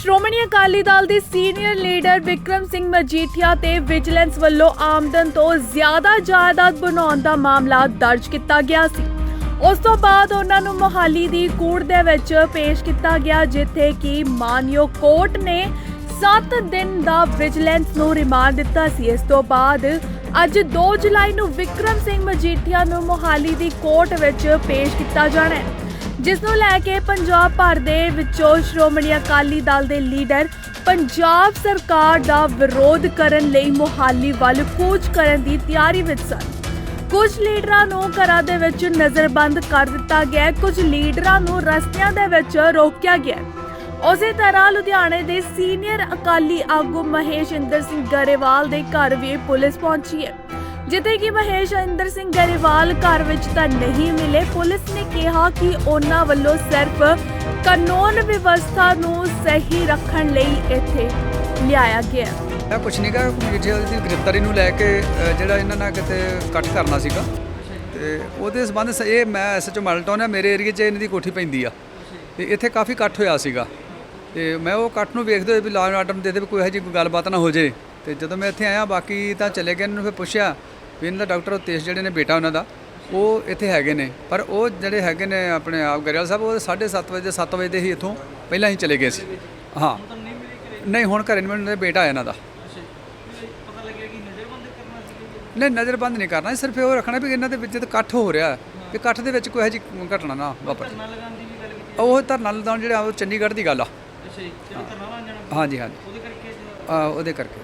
ਸ਼੍ਰੋਮਣੀ ਅਕਾਲੀ ਦਲ ਦੇ senior leader Vikram Singh Majithia ਤੇ vigilance ਵੱਲੋਂ ਆਮਦਨ ਤੋਂ ਜ਼ਿਆਦਾ ਜਾਇਦਾਦ ਬਣਾਉਣ ਦਾ ਮਾਮਲਾ ਦਰਜ ਕੀਤਾ ਗਿਆ ਸੀ। ਉਸ ਤੋਂ ਬਾਅਦ ਉਹਨਾਂ ਨੂੰ ਮੋਹਾਲੀ ਦੀ ਕੋਰਟ ਦੇ ਵਿੱਚ ਪੇਸ਼ ਕੀਤਾ ਗਿਆ, ਜਿੱਥੇ ਕਿ ਮਾਨਯੋਗ ਕੋਰਟ ਨੇ 7 ਦਿਨ ਦਾ ਵਿਜੀਲੈਂਸ ਨੂੰ ਰਿਮਾਂਡ ਦਿੱਤਾ ਸੀ। ਇਸ ਤੋਂ ਬਾਅਦ ਅੱਜ 2 ਜੁਲਾਈ ਨੂੰ ਵਿਕਰਮ ਸਿੰਘ ਮਜੀਠੀਆ ਨੂੰ ਮੋਹਾਲੀ ਦੀ ਕੋਰਟ ਵਿੱਚ ਪੇਸ਼ ਕੀਤਾ ਜਾਣਾ ਹੈ। ਜਿਸ ਨੂੰ ਲੈ ਕੇ ਪੰਜਾਬ ਭਰ ਦੇ ਵਿੱਚੋਂ ਸ਼੍ਰੋਮਣੀ ਅਕਾਲੀ ਦਲ ਦੇ ਲੀਡਰ ਪੰਜਾਬ ਸਰਕਾਰ ਦਾ ਵਿਰੋਧ ਕਰਨ ਲਈ ਮੋਹਾਲੀ ਵੱਲ ਕੂਚ ਕਰਨ ਦੀ ਤਿਆਰੀ ਵਿੱਚ ਸਨ। ਕੁਝ ਲੀਡਰਾਂ ਨੂੰ ਘਰਾਂ ਦੇ ਵਿੱਚ ਨਜ਼ਰਬੰਦ ਕਰ ਦਿੱਤਾ ਗਿਆ ਹੈ, ਕੁਝ ਲੀਡਰਾਂ ਨੂੰ ਰਸਤਿਆਂ ਦੇ ਵਿੱਚ ਰੋਕਿਆ ਗਿਆ। ਉਸੇ ਤਰ੍ਹਾਂ ਲੁਧਿਆਣੇ ਦੇ ਸੀਨੀਅਰ ਅਕਾਲੀ ਆਗੂ ਮਹੇਸ਼ ਇੰਦਰ ਸਿੰਘ ਗਰੇਵਾਲ ਦੇ ਘਰ ਵੀ ਪੁਲਿਸ ਪਹੁੰਚੀ ਹੈ। ਜਿੱਥੇ ਕਿ ਮਹੇਸ਼ ਅੰਦਰ ਸਿੰਘ ਗਰੇਵਾਲ ਘਰ ਵਿੱਚ ਤਾਂ ਨਹੀਂ ਮਿਲੇ। ਪੁਲਿਸ ਨੇ ਕਿਹਾ ਕਿ ਉਹਨਾਂ ਵੱਲੋਂ ਸਿਰਫ ਕਾਨੂੰਨ ਵਿਵਸਥਾ ਨੂੰ ਸਹੀ ਰੱਖਣ ਲਈ ਇੱਥੇ ਲਿਆਇਆ ਗਿਆ। ਇਹ ਕੁਛ ਨਹੀਂ ਗਾ ਮਜੀਠੀਆ ਦੀ ਗ੍ਰਿਫਤਾਰੀ ਨੂੰ ਲੈ ਕੇ ਅ, ਜਿਹੜਾ ਇਹਨਾਂ ਨਾਲ ਕਿਤੇ ਇਕੱਠ ਕਰਨਾ ਸੀਗਾ। ਤੇ ਉਹਦੇ ਸੰਬੰਧ ਸ- ਇਹ ਮੈਂ ਐਸਐਚਓ ਮਾਲਟਾਊਨ ਹੈ ਮੇਰੇ ਏਰੀਏ 'ਚ ਇਹਨਾਂ ਦੀ ਕੋਠੀ ਪੈਂਦੀ ਆ। ਤੇ ਇੱਥੇ ਕਾਫੀ ਇਕੱਠ ਹੋਇਆ ਸੀਗਾ। ਤੇ ਮੈਂ ਉਹ ਇਕੱਠ ਨੂੰ ਵੇਖਦੇ ਹੋਏ ਵੀ ਲਾਅ ਐਂਡ ਆਰਡਰ ਦੇ ਦੇ ਵੀ ਕੋਈ ਇਹੋ ਜਿਹੀ ਕੋਈ ਗੱਲਬਾਤ ਨਾ ਹੋ ਜੇ। ਤੇ ਜਦੋਂ ਮੈਂ ਇੱਥੇ ਆਇਆ ਬਾਕੀ ਤਾਂ ਚਲੇ ਗਏ ਇਹਨਾਂ ਨੂੰ ਫਿਰ ਪੁੱਛਿਆ ਵੀ ਇਹਨਾਂ ਦਾ ਡਾਕਟਰ ਉਤੇਸ਼ ਜਿਹੜੇ ਨੇ ਬੇਟਾ ਉਹਨਾਂ ਦਾ ਉਹ ਇੱਥੇ ਹੈਗੇ ਨੇ। ਪਰ ਉਹ ਜਿਹੜੇ ਹੈਗੇ ਨੇ ਆਪਣੇ ਆਪ ਗਰੇਵਾਲ ਸਾਹਿਬ ਉਹ 7:30 ਵਜੇ 7 ਵਜੇ ਦੇ ਹੀ ਇੱਥੋਂ ਪਹਿਲਾਂ ਹੀ ਚਲੇ ਗਏ ਸੀ। ਹਾਂ। ਨਹੀਂ ਹੁਣ ਘਰੇ ਨਹੀਂ ਮੈਨੂੰ ਬੇਟਾ ਇਹਨਾਂ ਦਾ। ਨਹੀਂ ਨਜ਼ਰਬੰਦ ਨਹੀਂ ਕਰਨਾ ਸਿਰਫ ਇਹ ਰੱਖਣਾ ਵੀ ਇਹਨਾਂ ਦੇ ਵਿੱਚ ਜਦ ਇਕੱਠ ਹੋ ਰਿਹਾ ਕਿ ਇਕੱਠ ਦੇ ਵਿੱਚ ਕੋਈ ਇਹੋ ਜਿਹੀ ਘਟਨਾ ਨਾ ਵਾਪਰੇ ਉਹ ਧਰਨਾ ਲਗਾਉਣ ਜਿਹੜੇ ਉਹ ਚੰਡੀਗੜ੍ਹ ਦੀ ਗੱਲ ਆ। ਹਾਂਜੀ ਹਾਂਜੀ। ਉਹਦੇ ਕਰਕੇ ਉਹਦੇ ਕਰਕੇ।